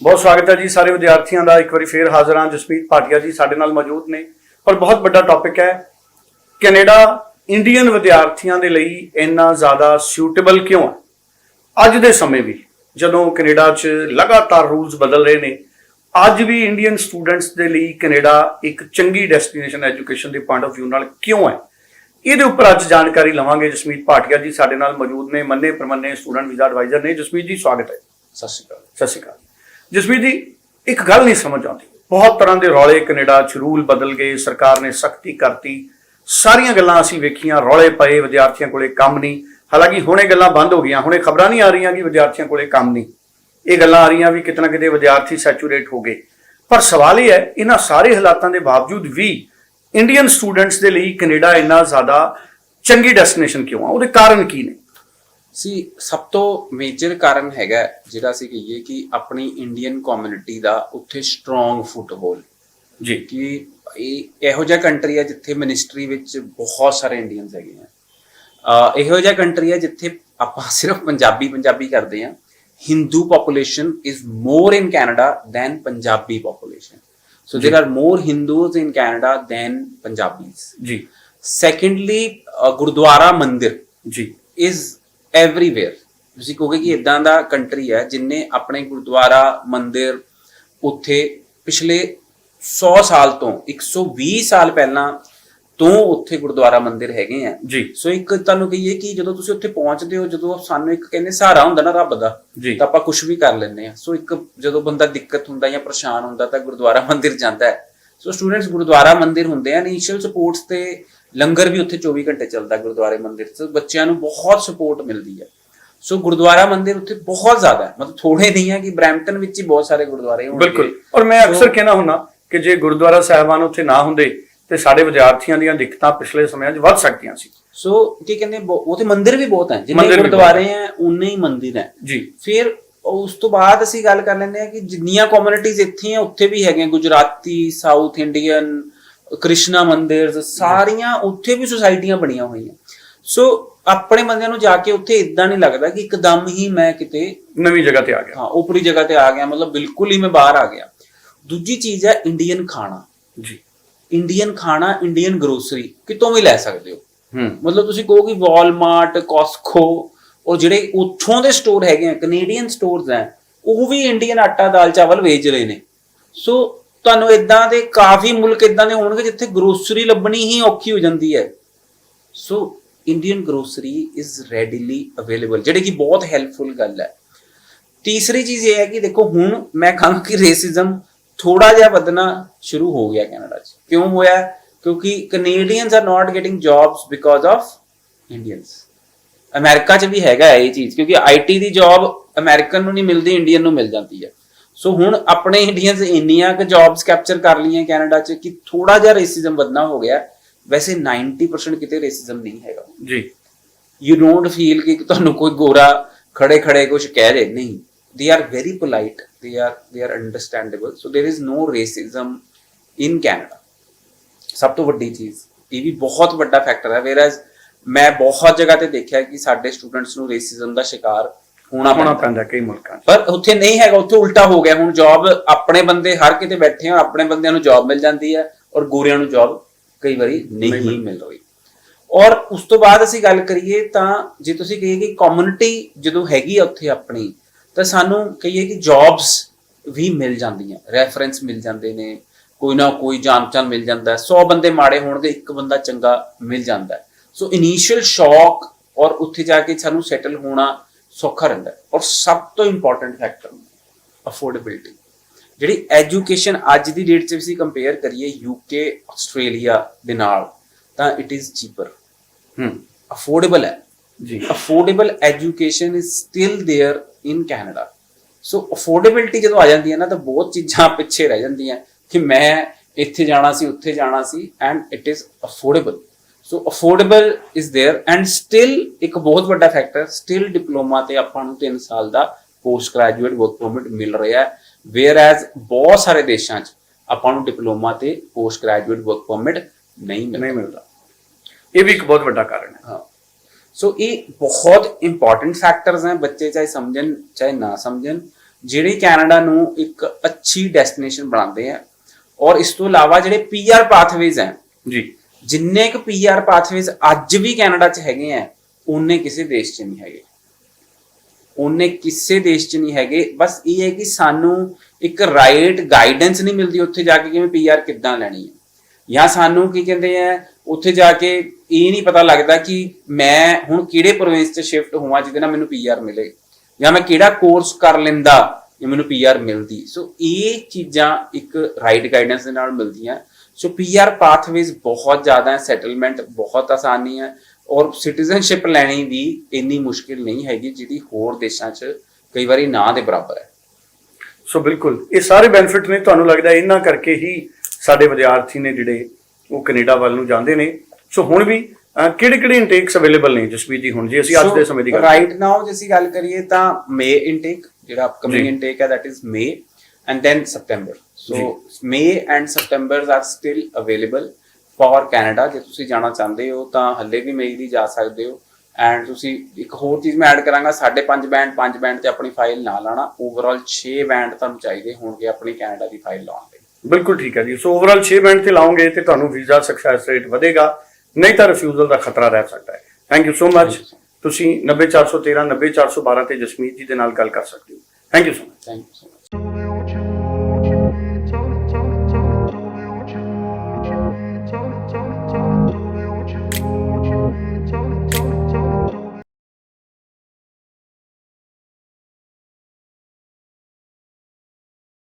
ਬਹੁਤ ਸਵਾਗਤ ਹੈ ਜੀ ਸਾਰੇ ਵਿਦਿਆਰਥੀਆਂ ਦਾ। ਇੱਕ ਵਾਰੀ ਫੇਰ ਹਾਜ਼ਰ ਹਾਂ ਜਸਪੀਤ ਭਾਟੀਆ ਜੀ ਸਾਡੇ ਨਾਲ ਮੌਜੂਦ ਨੇ। ਪਰ ਬਹੁਤ ਵੱਡਾ ਟੌਪਿਕ ਹੈ ਕੈਨੇਡਾ ਇੰਡੀਅਨ ਵਿਦਿਆਰਥੀਆਂ ਦੇ ਲਈ ਇੰਨਾ ਜ਼ਿਆਦਾ ਸੂਟੇਬਲ ਕਿਉਂ ਹੈ? ਅੱਜ ਦੇ ਸਮੇਂ ਵੀ ਜਦੋਂ ਕੈਨੇਡਾ 'ਚ ਲਗਾਤਾਰ ਰੂਲਸ ਬਦਲ ਰਹੇ ਨੇ ਅੱਜ ਵੀ ਇੰਡੀਅਨ ਸਟੂਡੈਂਟਸ ਦੇ ਲਈ ਕੈਨੇਡਾ ਇੱਕ ਚੰਗੀ ਡੈਸਟੀਨੇਸ਼ਨ ਐਜੂਕੇਸ਼ਨ ਦੇ ਪੁਆਇੰਟ ਆਫ View ਨਾਲ ਕਿਉਂ ਹੈ? ਇਹਦੇ ਉੱਪਰ ਅੱਜ ਜਾਣਕਾਰੀ ਲਵਾਂਗੇ। ਜਸਮੀਤ ਭਾਟੀਆ ਜੀ ਸਾਡੇ ਨਾਲ ਮੌਜੂਦ ਨੇ ਮੰਨੇ ਪ੍ਰਮੰਨੇ ਸਟੂਡੈਂਟ ਵੀਜ਼ਾ ਐਡਵਾਈਜ਼ਰ ਨੇ। ਜਸਮੀਤ ਜੀ ਸਵਾਗਤ ਹੈ। ਸਤਿ ਸ਼੍ਰੀ ਅਕਾਲ। ਸਤਿ ਸ਼੍ਰੀ ਅਕਾਲ। ਜਸਵੀਰ ਜੀ, ਇੱਕ ਗੱਲ ਨਹੀਂ ਸਮਝ ਆਉਂਦੀ। ਬਹੁਤ ਤਰ੍ਹਾਂ ਦੇ ਰੌਲੇ ਕੈਨੇਡਾ ਚ ਰੂਲ ਬਦਲ ਗਏ, ਸਰਕਾਰ ਨੇ ਸਖਤੀ ਕਰਤੀ। ਸਾਰੀਆਂ ਗੱਲਾਂ ਅਸੀਂ ਵੇਖੀਆਂ, ਰੌਲੇ ਪਏ, ਵਿਦਿਆਰਥੀਆਂ ਕੋਲੇ ਕੰਮ ਨਹੀਂ। ਹਾਲਾਂਕਿ ਹੁਣੇ ਗੱਲਾਂ ਬੰਦ ਹੋ ਗਈਆਂ, ਹੁਣੇ ਖਬਰਾਂ ਨਹੀਂ ਆ ਰਹੀਆਂ ਕਿ ਵਿਦਿਆਰਥੀਆਂ ਕੋਲੇ ਕੰਮ ਨਹੀਂ। ਇਹ ਗੱਲਾਂ ਆ ਰਹੀਆਂ ਵੀ ਕਿਤਨਾ ਕਿਤੇ ਵਿਦਿਆਰਥੀ ਸੈਚੂਰੇਟ ਹੋ ਗਏ। ਪਰ ਸਵਾਲ ਇਹ ਹੈ, ਇਹਨਾਂ ਸਾਰੇ ਹਾਲਾਤਾਂ ਦੇ ਬਾਵਜੂਦ ਵੀ ਇੰਡੀਅਨ ਸਟੂਡੈਂਟਸ ਦੇ ਲਈ ਕੈਨੇਡਾ ਇੰਨਾ ਜ਼ਿਆਦਾ ਚੰਗੀ ਡੈਸਟੀਨੇਸ਼ਨ ਕਿਉਂ ਆ? ਉਹਦੇ ਕਾਰਨ ਕੀ ਨੇ? ਸੀ ਸਭ ਤੋਂ ਮੇਜਰ ਕਾਰਨ ਹੈਗਾ ਜਿਹੜਾ ਅਸੀਂ ਕਹੀਏ ਕਿ ਆਪਣੀ ਇੰਡੀਅਨ ਕਮਿਊਨਿਟੀ ਦਾ ਉੱਥੇ ਸਟਰੋਂਗ ਫੁੱਟਬਾਲ ਜੀ। ਕਿ ਇਹ ਇਹੋ ਜਿਹਾ ਕੰਟਰੀ ਹੈ ਜਿੱਥੇ ਮਿਨਿਸਟਰੀ ਵਿੱਚ ਬਹੁਤ ਸਾਰੇ ਇੰਡੀਅਨਸ ਹੈਗੇ ਆ। ਇਹੋ ਜਿਹਾ ਕੰਟਰੀ ਹੈ ਜਿੱਥੇ ਆਪਾਂ ਸਿਰਫ ਪੰਜਾਬੀ ਪੰਜਾਬੀ ਕਰਦੇ ਆ। Hindu population is more in Canada than Punjabi population. So there are more Hindus in Canada than Punjabis. ਜੀ। Secondly, uh, ਗੁਰਦੁਆਰਾ ਮੰਦਿਰ ਜੀ। is everywhere. ਤੁਸੀਂ ਕਹੋਗੇ ਕਿ ਇਦਾਂ ਦਾ ਕੰਟਰੀ ਹੈ ਜਿਨੇ ਆਪਣੇ ਗੁਰਦੁਆਰਾ ਮੰਦਿਰ ਉੱਥੇ ਪਿਛਲੇ 100 ਸਾਲ ਤੋਂ 120 ਸਾਲ ਪਹਿਲਾਂ ਤੋਂ ਉੱਥੇ ਗੁਰਦੁਆਰਾ ਮੰਦਿਰ ਹੈਗੇ ਆ। ਜੀ। ਸੋ ਇੱਕ ਤੁਹਾਨੂੰ ਕਹੀਏ ਕਿ ਜਦੋਂ ਤੁਸੀਂ ਉੱਥੇ ਪਹੁੰਚਦੇ ਹੋ ਜਦੋਂ ਸਾਨੂੰ ਇੱਕ ਕਹਿੰਦੇ ਸਹਾਰਾ ਹੁੰਦਾ ਨਾ ਰੱਬ ਦਾ ਤਾਂ ਆਪਾਂ ਕੁਝ ਵੀ ਕਰ ਲੈਂਦੇ ਆ। ਸੋ ਇੱਕ ਜਦੋਂ ਬੰਦਾ ਦਿੱਕਤ ਹੁੰਦਾ ਜਾਂ ਪਰੇਸ਼ਾਨ ਹੁੰਦਾ ਤਾਂ ਗੁਰਦੁਆਰਾ ਮੰਦਿਰ ਜਾਂਦਾ ਹੈ। ਸੋ ਸਟੂਡੈਂਟਸ ਗੁਰਦੁਆਰਾ ਮੰਦਿਰ ਹੁੰਦੇ ਆ ਇਨੀਸ਼ੀਅਲ ਸਪੋਰਟਸ ਤੇ ਲੰਗਰ ਵੀ ਉੱਥੇ 24 ਘੰਟੇ ਚੱਲਦਾ ਗੁਰਦੁਆਰੇ ਮੰਦਿਰ 'ਚ ਬੱਚਿਆਂ ਨੂੰ ਬਹੁਤ ਸਪੋਰਟ ਮਿਲਦੀ ਹੈ ਸੋ ਗੁਰਦੁਆਰਾ ਮੰਦਿਰ ਉੱਥੇ ਬਹੁਤ ਜ਼ਿਆਦਾ ਹੈ ਮਤਲਬ ਥੋੜੇ ਨਹੀਂ ਹੈ ਕਿ ਬ੍ਰੈਂਪਟਨ ਵਿੱਚ ਹੀ ਬਹੁਤ ਸਾਰੇ ਗੁਰਦੁਆਰੇ ਹੋਣਗੇ ਬਿਲਕੁਲ ਔਰ ਮੈਂ ਅਕਸਰ ਕਹਿਣਾ ਹੁੰਦਾ ਕਿ ਜੇ ਗੁਰਦੁਆਰਾ ਸਾਹਿਬਾਨ ਉੱਥੇ ਨਾ ਹੁੰਦੇ ਤੇ ਸਾਡੇ ਵਿਦਿਆਰਥੀਆਂ ਦੀਆਂ ਦਿੱਕਤਾਂ ਪਿਛਲੇ ਸਮਿਆਂ 'ਚ ਵੱਧ ਸਕਦੀਆਂ ਸੀ ਸੋ ਕੀ ਕਹਿੰਦੇ ਉੱਥੇ ਮੰਦਿਰ ਵੀ ਬਹੁਤ ਹੈ ਜਿੰਨੇ ਗੁਰਦੁਆਰੇ ਹੈ ਉਨੇ ਹੀ ਮੰਦਿਰ ਹੈ ਜੀ ਫਿਰ ਉਸ ਤੋਂ ਬਾਅਦ ਅਸੀਂ ਗੱਲ ਕਰ ਲੈਂਦੇ ਹਾਂ ਕਿ ਜਿੰਨੀਆਂ ਕਮਿਊਨਿਟੀਜ਼ ਇੱਥੇ ਆ ਉੱਥੇ ਵੀ ਹੈਗੇ ਗੁਜਰਾਤੀ ਸਾਊਥ ਇੰਡੀਅਨ ਕ੍ਰਿਸ਼ਨਾ ਮੰਦਿਰਸ ਸਾਰੀਆਂ ਉੱਥੇ ਵੀ ਸੁਸਾਇਟੀਆਂ ਬਣੀਆਂ ਹੋਈਆਂ। ਸੋ ਆਪਣੇ ਬੰਦਿਆਂ ਨੂੰ ਜਾ ਕੇ ਉੱਥੇ ਇਦਾਂ ਨਹੀਂ ਲੱਗਦਾ ਕਿ ਇੱਕਦਮ ਹੀ ਮੈਂ ਕਿਤੇ ਨਵੀਂ ਜਗ੍ਹਾ ਤੇ ਆ ਗਿਆ। ਹਾਂ ਉਪਰੀ ਜਗ੍ਹਾ ਤੇ ਆ ਗਿਆ ਮਤਲਬ ਬਿਲਕੁਲ ਹੀ ਮੈਂ ਬਾਹਰ ਆ ਗਿਆ। ਦੂਜੀ ਚੀਜ਼ ਹੈ ਇੰਡੀਅਨ ਖਾਣਾ। ਜੀ। ਇੰਡੀਅਨ ਖਾਣਾ ਇੰਡੀਅਨ ਗਰੋਸਰੀ ਕਿਤੋਂ ਵੀ ਲੈ ਸਕਦੇ ਹੋ। ਹੂੰ। ਮਤਲਬ ਤੁਸੀਂ ਕਹੋ ਕਿ ਵਾਲਮਾਰਟ ਕਾਸਕੋ ਉਹ ਜਿਹੜੇ ਉੱਥੋਂ ਦੇ ਸਟੋਰ ਹੈਗੇ ਆ ਕੈਨੇਡੀਅਨ ਸਟੋਰਸ ਆ, ਉਹ ਵੀ ਇੰਡੀਅਨ ਆਟਾ, ਦਾਲ, ਚਾਵਲ ਵੇਚ ਰਹੇ ਨੇ। ਸੋ ਤੁਹਾਨੂੰ ਇਦਾਂ ਦੇ ਕਾਫੀ ਮੁਲਕ ਇਦਾਂ ਦੇ ਹੋਣਗੇ ਜਿੱਥੇ ਗਰੋਸਰੀ ਲੱਭਣੀ ਹੀ ਔਖੀ ਹੋ ਜਾਂਦੀ ਹੈ। So Indian grocery is readily available ਜਿਹੜੀ ਕਿ ਬਹੁਤ ਹੈਲਪਫੁਲ ਗੱਲ ਹੈ। ਤੀਸਰੀ ਚੀਜ਼ ਇਹ ਹੈ ਕਿ ਦੇਖੋ, ਹੁਣ ਮੈਂ ਕਹਾਂ ਕਿ ਰੇਸਿਜ਼ਮ ਥੋੜਾ ਜਿਹਾ ਵਧਣਾ ਸ਼ੁਰੂ ਹੋ ਗਿਆ ਕੈਨੇਡਾ 'ਚ। ਕਿਉਂ ਹੋਇਆ? ਕਿਉਂਕਿ Canadians are not getting jobs because of Indians America 'ਚ ਵੀ ਹੈਗਾ ਇਹ ਚੀਜ਼ ਕਿਉਂਕਿ ਆਈਟੀ ਦੀ ਜੌਬ ਅਮਰੀਕਨ ਨੂੰ ਨਹੀਂ ਮਿਲਦੀ ਇੰਡੀਅਨ ਨੂੰ ਮਿਲ ਜਾਂਦੀ ਹੈ ਸੋ ਹੁਣ ਆਪਣੇ ਇੰਡੀਅਨਸ ਇੰਨੀਆਂ ਕਿ ਜੌਬਸ ਕੈਪਚਰ ਕਰ ਲਈਆਂ ਕੈਨੇਡਾ 'ਚ ਕਿ ਥੋੜਾ ਜਿਹਾ ਰੇਸਿਜ਼ਮ ਵਧਣਾ ਹੋ ਗਿਆ ਵੈਸੇ 90% ਕਿਤੇ ਰੇਸਿਜ਼ਮ ਨਹੀਂ ਹੈਗਾ ਜੀ ਯੂ ਡੋਨਟ ਫੀਲ ਕਿ ਤੁਹਾਨੂੰ ਕੋਈ ਗੋਰਾ ਖੜੇ ਖੜੇ ਕੁਝ ਕਹਿ ਰਹੇ ਨਹੀਂ they are very polite they are they are understandable so there is no racism in Canada ਸਭ ਤੋਂ ਵੱਡੀ ਚੀਜ਼ ਇਹ ਵੀ ਬਹੁਤ ਵੱਡਾ ਫੈਕਟਰ ਹੈ ਵੇਅਰਐਜ਼ ਮੈਂ ਬਹੁਤ ਜਗ੍ਹਾ ਤੇ ਦੇਖਿਆ ਕਿ ਸਾਡੇ ਸਟੂਡੈਂਟਸ ਨੂੰ ਰੇਸਿਜ਼ਮ ਦਾ ਸ਼ਿਕਾਰ ਹੋਣਾ ਹੋਣਾ ਪੈਂਦਾ। ਕਈ ਮੁਲਕਾਂ 'ਚ। ਪਰ ਉੱਥੇ ਨਹੀਂ ਹੈਗਾ ਉੱਥੇ ਉਲਟਾ ਹੋ ਗਿਆ। ਹੁਣ ਜੌਬ ਆਪਣੇ ਬੰਦੇ ਹਰ ਕਿਤੇ ਬੈਠੇ ਆ ਆਪਣੇ ਬੰਦਿਆਂ ਨੂੰ ਜੌਬ ਮਿਲ ਜਾਂਦੀ ਹੈ ਔਰ ਗੋਰਿਆਂ ਨੂੰ ਜੌਬ ਕਈ ਵਾਰੀ ਨਹੀਂ ਮਿਲ ਰਹੀ। ਔਰ ਉਸ ਤੋਂ ਬਾਅਦ ਅਸੀਂ ਗੱਲ ਕਰੀਏ ਤਾਂ ਜੇ ਤੁਸੀਂ ਕਹੀਏ ਕਿ ਕਮਿਊਨਿਟੀ ਜਦੋਂ ਹੈਗੀ ਆ ਉੱਥੇ ਆਪਣੀ ਤਾਂ ਸਾਨੂੰ ਕਹੀਏ ਕਿ ਜੌਬਸ ਵੀ ਮਿਲ ਜਾਂਦੀਆਂ। ਰੈਫਰੈਂਸ ਮਿਲ ਜਾਂਦੇ ਨੇ। ਕੋਈ ਨਾ ਕੋਈ ਜਾਣ ਪਛਾਣ ਮਿਲ ਜਾਂਦਾ। ਹੈ 100 ਬੰਦੇ ਮਾੜੇ ਹੋਣਗੇ ਇੱਕ ਬੰਦਾ ਚੰਗਾ ਮਿਲ ਜਾਂਦਾ। ਹੈ ਸੋ ਇਨੀਸ਼ੀਅਲ ਸ਼ੌਕ ਔਰ ਉੱਥੇ ਜਾ ਕੇ ਸਾਨੂੰ ਸੈਟਲ ਹੋਣਾ ਸੌਖਾ ਰਹਿੰਦਾ ਹੈ। ਔਰ ਸਭ ਤੋਂ ਇੰਪੋਰਟੈਂਟ ਫੈਕਟਰ ਅਫੋਰਡੇਬਿਲਟੀ ਜਿਹੜੀ ਐਜੂਕੇਸ਼ਨ ਅੱਜ ਦੀ ਡੇਟ 'ਚ ਅਸੀਂ ਕੰਪੇਅਰ ਕਰੀਏ ਯੂਕੇ ਆਸਟ੍ਰੇਲੀਆ ਦੇ ਨਾਲ ਤਾਂ ਇਟ ਇਜ਼ ਚੀਪਰ ਹੂੰ ਅਫੋਰਡੇਬਲ ਹੈ ਜੀ affordable education is still there in Canada so affordability ਜਦੋਂ ਆ ਜਾਂਦੀ ਹੈ ਨਾ ਤਾਂ ਬਹੁਤ ਚੀਜ਼ਾਂ ਪਿੱਛੇ ਰਹਿ ਜਾਂਦੀਆਂ ਕਿ ਮੈਂ ਇੱਥੇ ਜਾਣਾ ਸੀ ਉੱਥੇ ਜਾਣਾ ਸੀ and it is affordable so affordable is there and still ਇੱਕ ਬਹੁਤ ਵੱਡਾ ਫੈਕਟਰ ਸਟਿਲ ਡਿਪਲੋਮਾ ਤੇ ਆਪਾਂ ਨੂੰ 3 ਸਾਲ ਦਾ ਪੋਸਟ ਗ੍ਰੈਜੂਏਟ ਵਰਕ ਪਰਮਿਟ ਮਿਲ ਰਿਹਾ ਹੈ ਵੇਅਰ ਐਜ਼ ਬਹੁਤ ਸਾਰੇ ਦੇਸ਼ਾਂ 'ਚ ਆਪਾਂ ਨੂੰ ਡਿਪਲੋਮਾ ਤੇ ਪੋਸਟ ਗ੍ਰੈਜੂਏਟ ਵਰਕ ਪਰਮਿਟ ਨਹੀਂ ਮਿਲਦਾ ਨਹੀਂ ਮਿਲਦਾ ਇਹ ਵੀ ਇੱਕ ਬਹੁਤ ਵੱਡਾ ਕਾਰਨ ਹੈ ਹਾਂ ਸੋ ਇਹ ਬਹੁਤ ਇੰਪੋਰਟੈਂਟ ਫੈਕਟਰਸ हैं ਬੱਚੇ ਚਾਹੇ ਸਮਝਣ ਚਾਹੇ ਨਾ ਸਮਝਣ ਜਿਹੜੇ ਕੈਨੇਡਾ ਨੂੰ ਇੱਕ ਅੱਛੀ ਡੈਸਟੀਨੇਸ਼ਨ ਬਣਾਉਂਦੇ ਆ ਔਰ ਇਸ ਤੋਂ ਇਲਾਵਾ ਜਿਹੜੇ ਪੀਆਰ ਪਾਥਵੇਜ਼ ਹੈ ਜੀ ਜਿੰਨੇ ਕੁ ਪੀਆਰ ਪਾਥਵੇਜ਼ ਅੱਜ ਵੀ ਕੈਨੇਡਾ 'ਚ ਹੈਗੇ ਆ ਉਹਨੇ ਕਿਸੇ ਦੇਸ਼ 'ਚ ਨਹੀਂ ਹੈਗੇ। ਉਹਨੇ ਕਿਸੇ ਦੇਸ਼ 'ਚ ਨਹੀਂ ਹੈਗੇ। ਬਸ ਇਹ ਹੈ ਕਿ ਸਾਨੂੰ ਇੱਕ ਰਾਈਟ ਗਾਈਡੈਂਸ ਨਹੀਂ ਮਿਲਦੀ ਉੱਥੇ ਜਾ ਕੇ ਕਿਵੇਂ ਪੀਆਰ ਕਿੱਦਾਂ ਲੈਣੀ ਹੈ। ਜਾਂ ਸਾਨੂੰ ਕੀ ਕਹਿੰਦੇ ਆ, ਉੱਥੇ ਜਾ ਕੇ ਇਹ ਨਹੀਂ ਪਤਾ ਲੱਗਦਾ ਕਿ ਮੈਂ ਹੁਣ ਕਿਹੜੇ ਪ੍ਰੋਵਿੰਸ 'ਚ ਸ਼ਿਫਟ ਹੋਵਾਂ ਜਿਹਦੇ ਨਾਲ ਮੈਨੂੰ ਪੀਆਰ ਮਿਲੇ। ਜਾਂ ਮੈਂ ਕਿਹੜਾ ਕੋਰਸ ਕਰ ਲੈਂਦਾ, ਜੇ ਮੈਨੂੰ ਪੀਆਰ ਮਿਲਦੀ। ਸੋ ਇਹ ਚੀਜ਼ਾਂ ਇੱਕ ਰਾਈਟ ਗਾਈਡੈਂਸ ਦੇ ਨਾਲ ਮਿਲਦੀਆਂ। ਸੋ ਪੀਆਰ ਪਾਥਵੇਜ਼ ਬਹੁਤ ਜ਼ਿਆਦਾ ਹੈ ਸੈਟਲਮੈਂਟ ਬਹੁਤ ਆਸਾਨੀ ਹੈ ਔਰ ਸਿਟੀਜ਼ਨਸ਼ਿਪ ਲੈਣੀ ਵੀ ਇੰਨੀ ਮੁਸ਼ਕਿਲ ਨਹੀਂ ਹੈਗੀ ਜਿਹਦੀ ਹੋਰ ਦੇਸ਼ਾਂ 'ਚ ਕਈ ਵਾਰੀ ਨਾ ਦੇ ਬਰਾਬਰ ਹੈ ਸੋ ਬਿਲਕੁਲ ਇਹ ਸਾਰੇ ਬੈਨੀਫਿਟ ਨੇ ਤੁਹਾਨੂੰ ਲੱਗਦਾ ਇਹਨਾਂ ਕਰਕੇ ਹੀ ਸਾਡੇ ਵਿਦਿਆਰਥੀ ਨੇ ਜਿਹੜੇ ਉਹ ਕੈਨੇਡਾ ਵੱਲ ਨੂੰ ਜਾਂਦੇ ਨੇ ਸੋ ਹੁਣ ਵੀ ਕਿਹੜੇ ਕਿਹੜੇ ਇਨਟੇਕਸ ਅਵੇਲੇਬਲ ਨੇ ਜਸਪੀਤ ਜੀ ਹੁਣ ਜੇ ਅਸੀਂ ਅੱਜ ਦੇ ਸਮੇਂ ਦੀ ਗੱਲ ਰਾਈਟ ਨਾਓ ਜੇ ਅਸੀਂ ਗੱਲ ਕਰੀਏ ਤਾਂ ਮੇ ਇਨਟੇਕ ਜਿਹੜਾ ਅਪਕਮਿੰਗ। ਇਨਟੇਕ ਹੈ that is May and then September so May and September are still available for Canada. ਜੇ ਤੁਸੀਂ ਜਾਣਾ ਚਾਹੁੰਦੇ ਹੋ ਤਾਂ ਹੱਲੇ ਵੀ ਮਈ ਦੀ ਜਾ ਸਕਦੇ ਹੋ। ਐਂਡ ਤੁਸੀਂ ਇੱਕ ਹੋਰ ਚੀਜ਼ ਮੈਂ ਐਡ ਕਰਾਂਗਾ 5.5 ਬੈਂਡ 5 ਬੈਂਡ ਤੇ ਆਪਣੀ ਫਾਈਲ ਨਾ ਲਾਣਾ। ਓਵਰਆਲ 6 ਬੈਂਡ ਤੁਹਾਨੂੰ ਚਾਹੀਦੇ ਹੋਣਗੇ ਆਪਣੀ ਕੈਨੇਡਾ ਦੀ ਫਾਈਲ ਲਾਉਣ ਲਈ। ਬਿਲਕੁਲ ਠੀਕ ਹੈ ਜੀ। ਸੋ ਓਵਰਆਲ 6 ਬੈਂਡ ਤੇ ਲਾਉਂਗੇ ਤੇ ਤੁਹਾਨੂੰ ਵੀਜ਼ਾ ਸਕਸੈਸ ਰੇਟ ਵਧੇਗਾ। ਨਹੀਂ ਤਾਂ ਰਿਫਿਊਜ਼ਲ ਦਾ ਖਤਰਾ ਰਹਿ ਸਕਦਾ ਹੈ। ਥੈਂਕ ਯੂ ਸੋ ਮਚ ਤੁਸੀਂ 90413 90412 ਤੇ ਜਸਮੀਤ ਜੀ ਦੇ ਨਾਲ ਗੱਲ ਕਰ ਸਕਦੇ ਹੋ। Thank you so much thank you so much